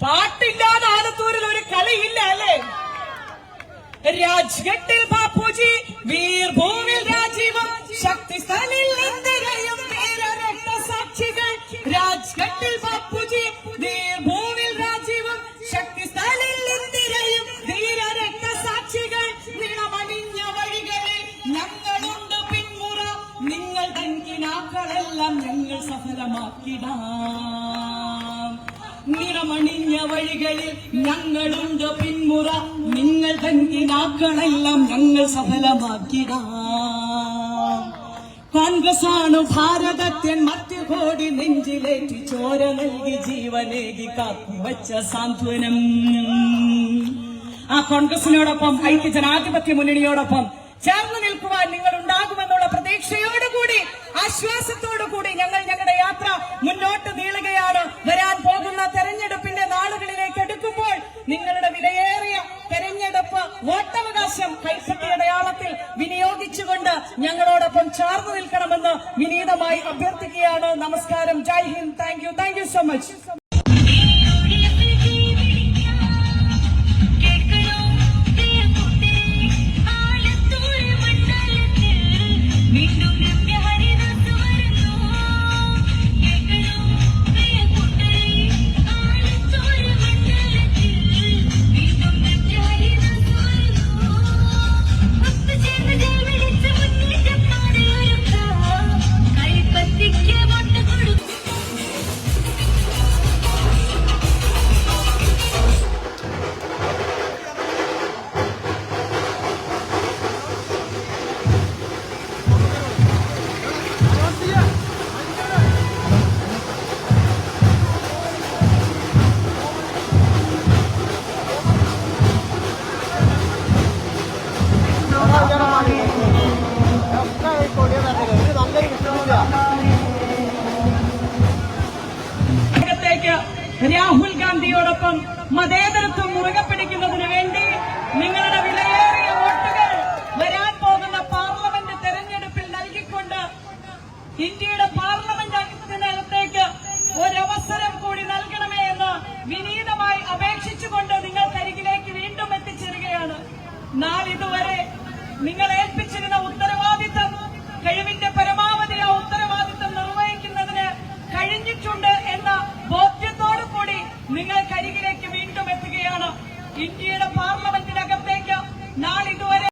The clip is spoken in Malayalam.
പാട്ടില്ലാതെ ആലത്തൂരിൽ ഒരു കളിയില്ല അല്ലേ? രാജ്ഘട്ടിൽ ബാപ്പുജി വീർഭൂമിൽ രാജീവം ശക്തിസ്ഥാനിൽ ഇന്ദിരയും വീരരക്തസാക്ഷികൾ രാജ്ഘട്ടിൽ ബാപ്പുജി വീർഭൂമിൽ രാജീവം ശക്തിസ്ഥാനിൽ ഇന്ദിരയും വീരരക്തസാക്ഷികൾ നിണമണിഞ്ഞ വഴികളിൽ ഞങ്ങളുണ്ട് പിന്മുറ. നിങ്ങൾ തൻകിനാക്കളെല്ലാം ഞങ്ങൾ സഫലമാക്കിടാം. നിറമണിഞ്ഞ വഴികളിൽ ഞങ്ങളുണ്ട് പിന്മുറ. നിങ്ങൾ തങ്കിനാക്കളെല്ലാം ഞങ്ങൾ സഫലമാക്കിട. കോൺഗ്രസ് ആണ് ഭാരതത്തിൻ മറ്റു കോടി നെഞ്ചിലേറ്റി ചോര നൽകി ജീവനേകി കാത്തുവച്ച സാന്ത്വനം. ആ കോൺഗ്രസിനോടൊപ്പം ഐക്യ ജനാധിപത്യ മുന്നണിയോടൊപ്പം ചേർന്ന് നിൽക്കുവാൻ നിങ്ങൾ ഉണ്ടാകുമെന്നുള്ള വോട്ടവകാശം കൈപ്പറ്റി അടയാളത്തിൽ വിനിയോഗിച്ചുകൊണ്ട് ഞങ്ങളോടൊപ്പം ചേർന്ന് നിൽക്കണമെന്ന് വിനീതമായി അഭ്യർത്ഥിക്കുകയാണ്. നമസ്കാരം. Jai Hind. Thank you. Thank you so much. Rahul ഗാന്ധിയോടൊപ്പം മതേതരത്വം മുറുകെ പിടിക്കുന്നതിന് വേണ്ടി നിങ്ങളുടെ വിലയേറിയ വോട്ടുകൾ വരാൻ പോകുന്ന പാർലമെന്റ് തെരഞ്ഞെടുപ്പിൽ നൽകിക്കൊണ്ട് ഇന്ത്യയുടെ പാർലമെന്റ് അംഗത്തിനകത്തേക്ക് ഒരവസരം കൂടി നൽകണമേ എന്ന് വിനീതമായി അപേക്ഷിച്ചുകൊണ്ട് നിങ്ങൾ നിങ്ങൾക്കരികിലേക്ക് വീണ്ടും എത്തിച്ചേരുകയാണ്. നാളിതുവരെ നിങ്ങൾ ഏൽപ്പിച്ച അരികിലേക്ക് വീണ്ടും എത്തുകയാണ്. ഇന്ത്യയുടെ പാർലമെന്റിനകത്തേക്ക് നാളിതുവരെ